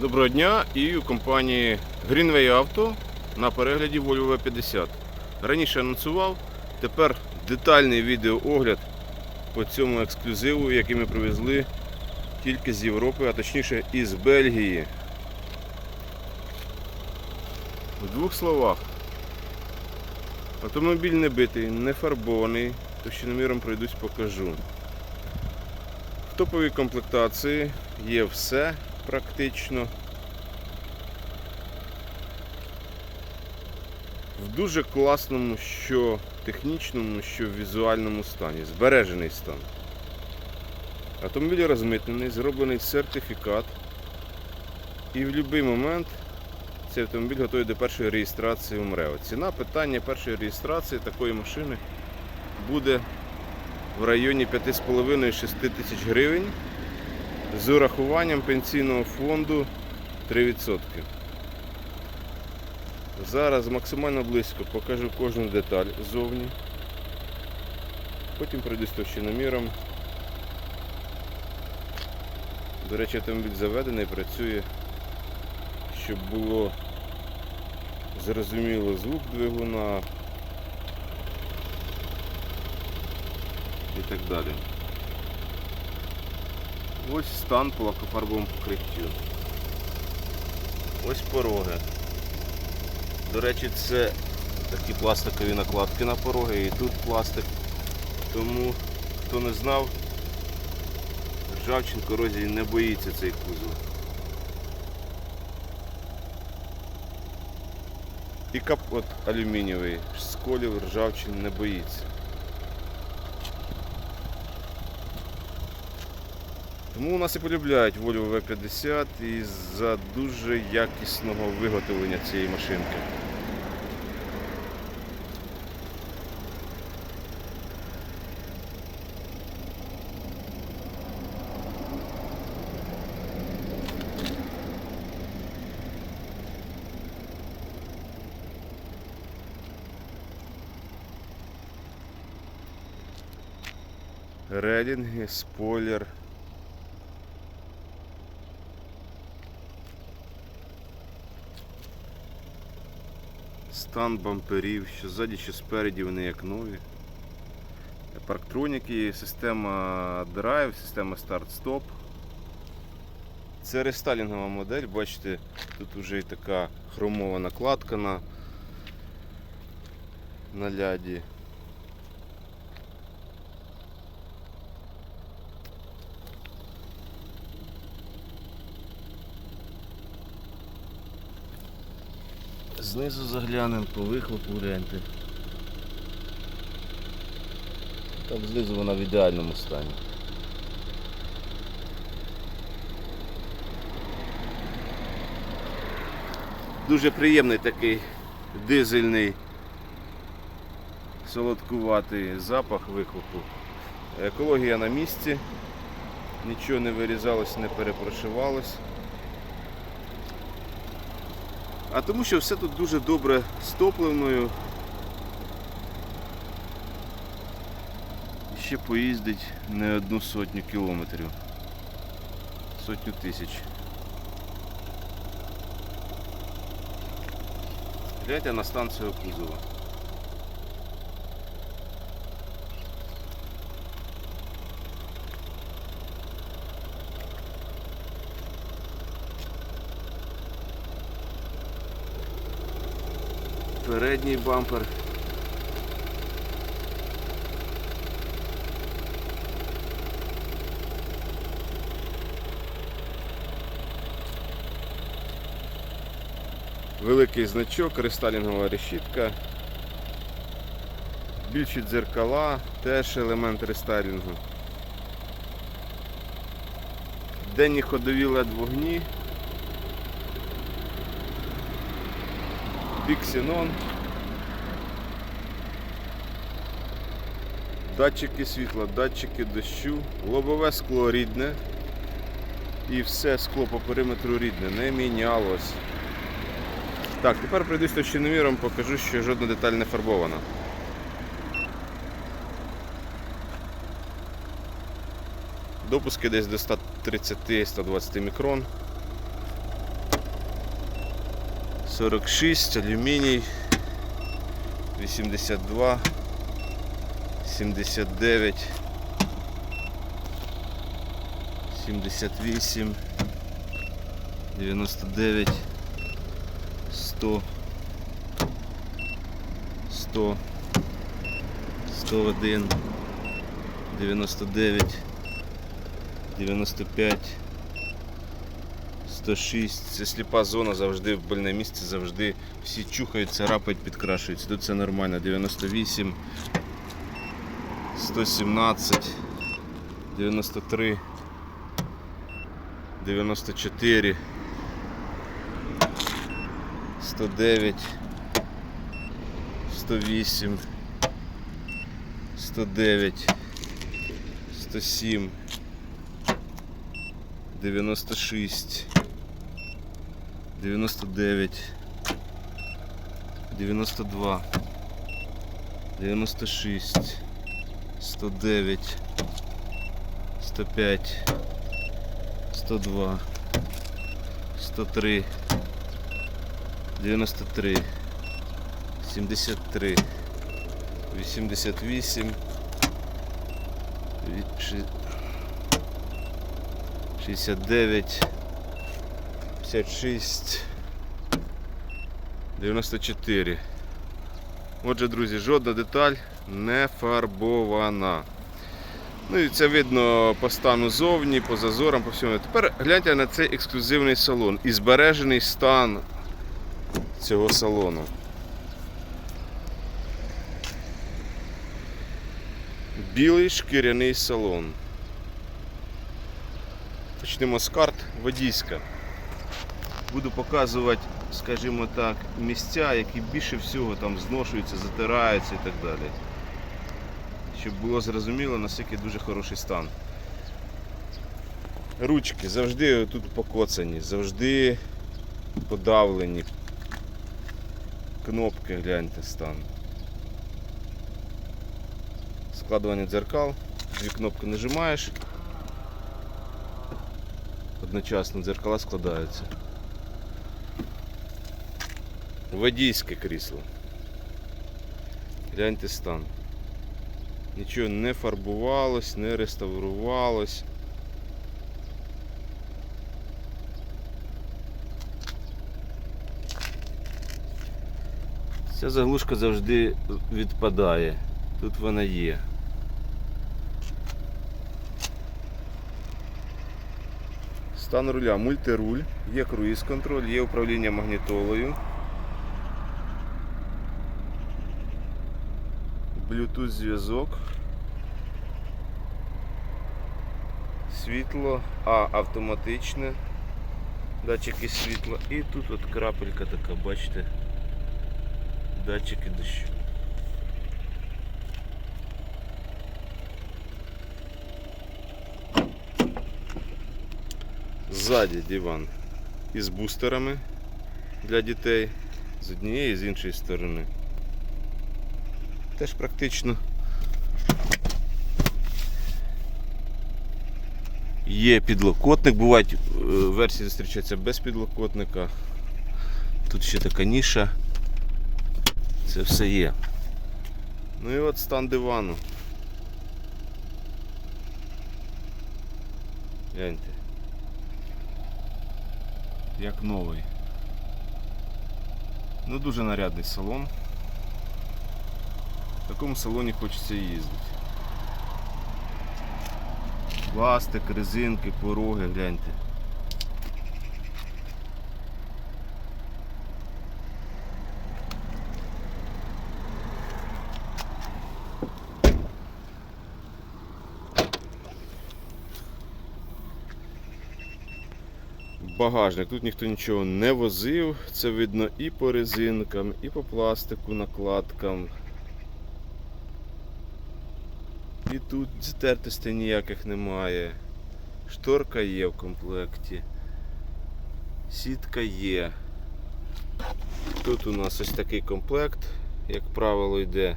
Доброго дня і у компанії Greenway Auto на перегляді Volvo V50. Раніше анонсував, тепер детальний відеоогляд по цьому ексклюзиву, який ми привезли тільки з Європи, а точніше із Бельгії. В двох словах. Автомобіль не битий, не фарбований, товщиноміром пройдусь покажу. В топовій комплектації є все практично. В дуже класному, що технічному, що візуальному стані. Збережений стан. Автомобіль розмитнений, зроблений сертифікат. І в будь-який момент цей автомобіль готовий до першої реєстрації в МРЕО. Ціна питання першої реєстрації такої машини буде в районі 5,5-6 тисяч гривень з урахуванням пенсійного фонду 3%. Зараз максимально близько покажу кожну деталь ззовні. Потім пройдусь товщиноміром. До речі, автомобіль заведений, працює, щоб було зрозуміло звук двигуна і так далі. Ось стан по лакофарбовому покриттю. Ось пороги. До речі, це такі пластикові накладки на пороги і тут пластик. Тому, хто не знав, ржавчин корозії не боїться цей кузов. І капот алюмінієвий, сколів ржавчин не боїться. Тому у нас і полюбляють Volvo V50 і за дуже якісного виготовлення цієї машинки. Релінги, спойлер. Стан бамперів, що ззаді, що спереді вони як нові. Парктроніки, система драйв, система старт-стоп. Це рестайлінгова модель, бачите, тут вже і така хромова накладка на, на ляді. Знизу заглянемо по вихлопу гляньте. Там знизу вона в ідеальному стані. Дуже приємний такий дизельний солодкуватий запах вихлопу. Екологія на місці, нічого не вирізалось, не перепрошивалось. А тому що все тут дуже добре з топливною. Ще поїздить не одну сотню кілометрів. Сотню тисяч. Гляньте на станцію кузова. Передній бампер. Великий значок, рестайлінгова решітка. Більші дзеркала, теж елемент рестайлінгу. Денні ходові LED вогні. Біксінон. Датчики світла, датчики дощу, лобове скло рідне. І все скло по периметру рідне, не мінялось. Так, тепер пройдусь товщиноміром, покажу, що жодна деталь не фарбована. Допуски десь до 130-120 мікрон. 46, алюміній, 82, 79, 78, 99, 100, 100, 101, 99, 95, 106. Це сліпа зона, завжди больне місце, завжди всі чухають, царапають, підкрашуються. Тут це нормально. 98, 117, 93, 94, 109, 108, 109, 107, 96, 99, 92, 96, 109, 105, 102, 103, 93, 73, 88, від- ши- 69, 56, 94. Отже, друзі, жодна деталь не фарбована. Ну і це видно по стану зовні, по зазорам, по всьому. Тепер гляньте на цей ексклюзивний салон і збережений стан цього салону. Білий шкіряний салон. Почнемо з карт водійська. Буду показувати, скажімо так, місця, які більше всього там зношуються, затираються і так далі. Щоб було зрозуміло, наскільки дуже хороший стан. Ручки завжди тут покоцані, завжди подавлені. Кнопки гляньте стан. Складування дзеркал. Дві кнопки нажимаєш. Одночасно дзеркала складаються. Водійське крісло. Гляньте стан. Нічого не фарбувалось, не реставрувалось. Ця заглушка завжди відпадає. Тут вона є. Стан руля мультируль, є круїз контроль, є управління магнітолою. Bluetooth зв'язок. Світло, а автоматичне. Датчики світла. І тут от крапелька така, бачите. Датчики дощу. Ззаді диван із бустерами для дітей з однієї і з іншої сторони. Теж практично. Є підлокотник, бувають е, версії зустрічаються без підлокотника. Тут ще така ніша. Це все є. Ну і от стан дивану. Гляньте. Як новий. Ну дуже нарядний салон. В такому салоні хочеться їздити. Пластик, резинки, пороги, гляньте. Багажник. Тут ніхто нічого не возив. Це видно і по резинкам, і по пластику, накладкам. І тут стертостей ніяких немає. Шторка є в комплекті. Сітка є. Тут у нас ось такий комплект, як правило, йде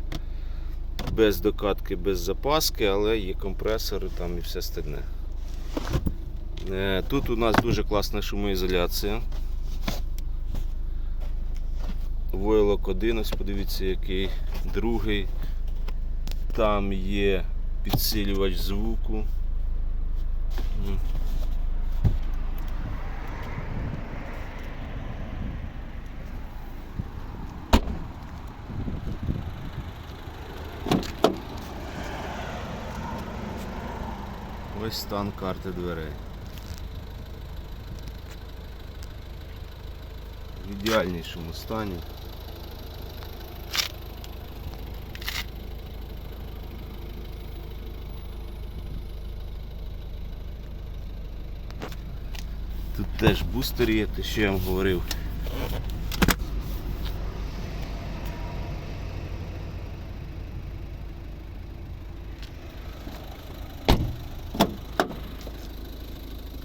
без докатки, без запаски, але є компресори там і все остальне. Е, Тут у нас дуже класна шумоізоляція. войлок один, ось подивіться який. Другий. Там є підсилювач звуку. М. Ось стан карти дверей. В ідеальнішому стані. Теж бустер є, те, що я вам говорив.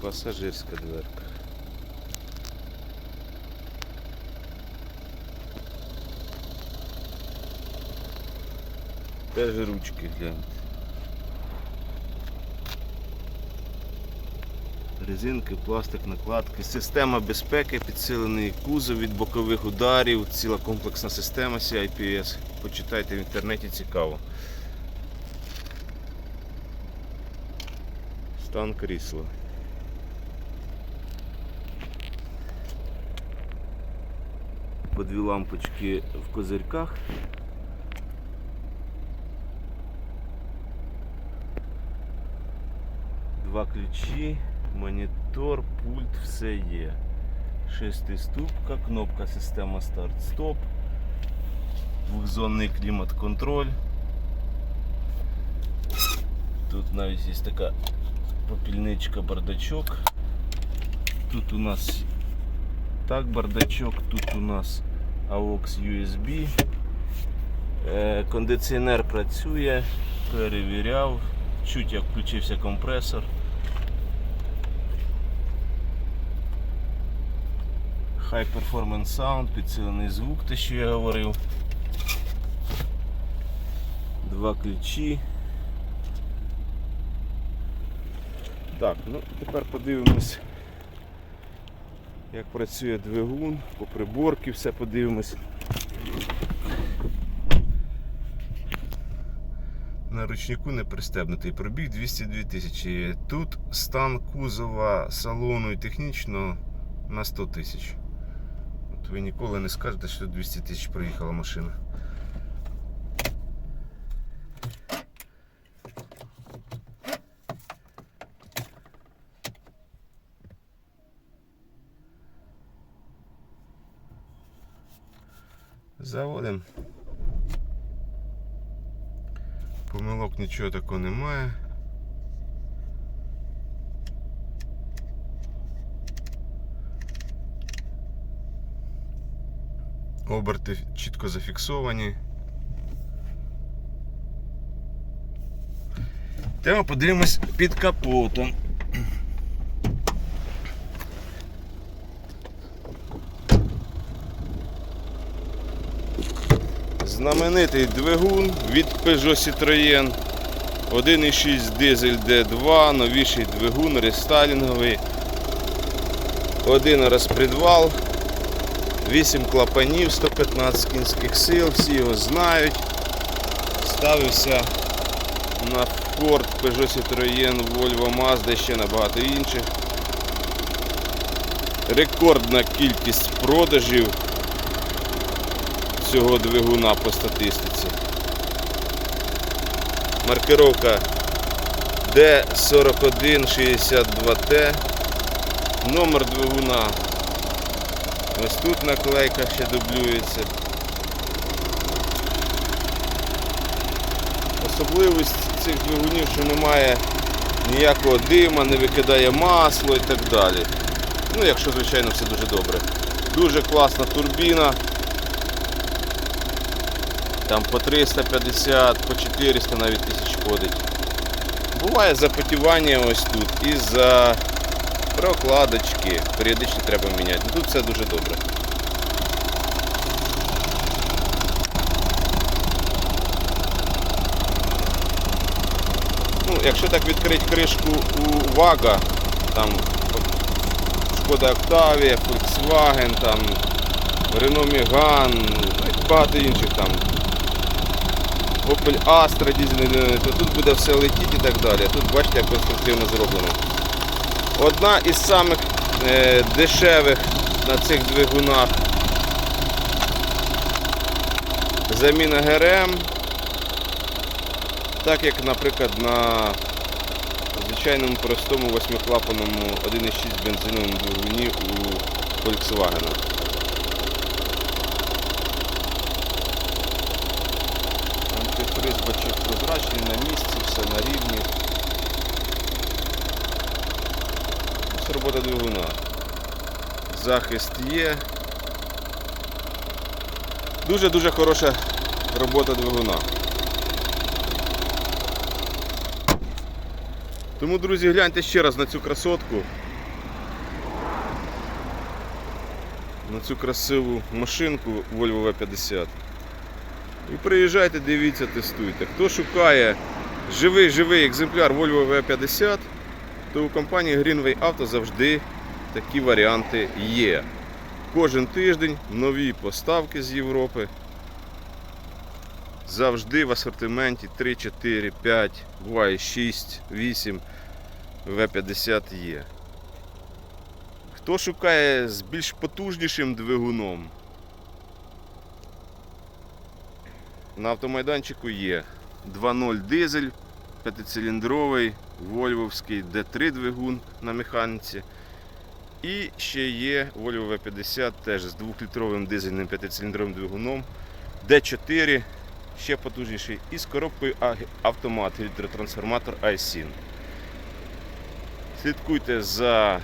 Пасажирська дверка. Теж ручки гляньте. Резинки, пластик, накладки, система безпеки, підсилений кузов від бокових ударів, ціла комплексна система CIPS. Почитайте в інтернеті цікаво. Стан крісла. По дві лампочки в козирьках. Два ключі, монітор, пульт, все є. Шестиступка, кнопка система старт-стоп, двохзонний клімат-контроль. Тут навіть є така попільничка, бардачок. Тут у нас так бардачок, тут у нас AUX USB. Е, Кондиціонер працює, перевіряв, чуть як включився компресор. High Performance Sound, підсилений звук, те, що я говорив. Два ключі. Так, ну тепер подивимось, як працює двигун, по приборці все подивимось. На ручнику не пристебнутий пробіг 202 тисячі. Тут стан кузова салону і технічно на 100 тисяч. Ви ніколи не скажете, що 200 тисяч проїхала машина. Заводимо. Помилок нічого такого немає. Оберти чітко зафіксовані. Тема подивимось під капотом. Знаменитий двигун від Peugeot Citroën 1.6 дизель D2, новіший двигун, рестайлінговий. Один розпредвал, 8 клапанів, 115 кінських сил, всі його знають. Ставився на Ford, Peugeot Citroën, Volvo, Mazda, ще на багато інших. Рекордна кількість продажів цього двигуна по статистиці. Маркировка D4162T. Номер двигуна. Ось тут наклейка ще дублюється. Особливість цих двигунів, що немає ніякого дима, не викидає масло і так далі. Ну, якщо, звичайно, все дуже добре. Дуже класна турбіна. Там по 350, по 400 навіть тисяч ходить. Буває запотівання ось тут із-за прокладочки. Періодично треба міняти. Ну, Тут все дуже добре. Ну, якщо так відкрити кришку у Вага, там Шкода Octavia, Volkswagen, там Renault Megane, багато інших там. Opel Astra дізельний, то тут буде все летіти і так далі. Тут бачите, як конструктивно зроблено. Одна із самих е, дешевих на цих двигунах заміна ГРМ. Так як, наприклад, на звичайному простому восьмиклапаному 1,6 бензиновому двигуні у Volkswagen. Антифриз бачок прозрачний, на місці, все на рівні. Ось робота двигуна. Захист є. Дуже-дуже хороша робота двигуна. Тому, друзі, гляньте ще раз на цю красотку. На цю красиву машинку Volvo V50. І приїжджайте, дивіться, тестуйте. Хто шукає живий-живий екземпляр Volvo V50, то у компанії Greenway Auto завжди такі варіанти є. Кожен тиждень нові поставки з Європи. Завжди в асортименті 3, 4, 5, буває 6, 8 V50 є. Хто шукає з більш потужнішим двигуном, на автомайданчику є 2.0 дизель, 5-циліндровий, вольвовський D3 двигун на механіці. І ще є Volvo V50 теж з 2-літровим дизельним 5-циліндровим двигуном D4, ще потужніший, і з коробкою автомат гідротрансформатор iSyn. Слідкуйте за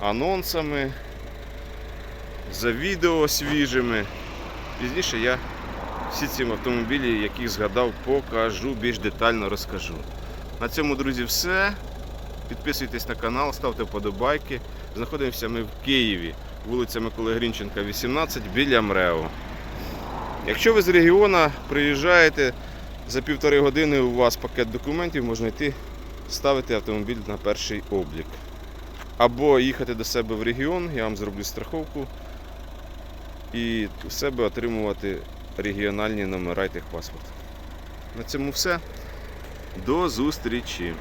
анонсами, за відео свіжими. Пізніше я всі ці автомобілі, які згадав, покажу, більш детально розкажу. На цьому, друзі, все. Підписуйтесь на канал, ставте вподобайки. Знаходимося ми в Києві, вулиця Миколи Грінченка, 18 біля МРЕО. Якщо ви з регіону приїжджаєте за півтори години, у вас пакет документів, можна йти ставити автомобіль на перший облік. Або їхати до себе в регіон, я вам зроблю страховку і у себе отримувати регіональні номера і техпаспорт. На цьому все. До зустрічі!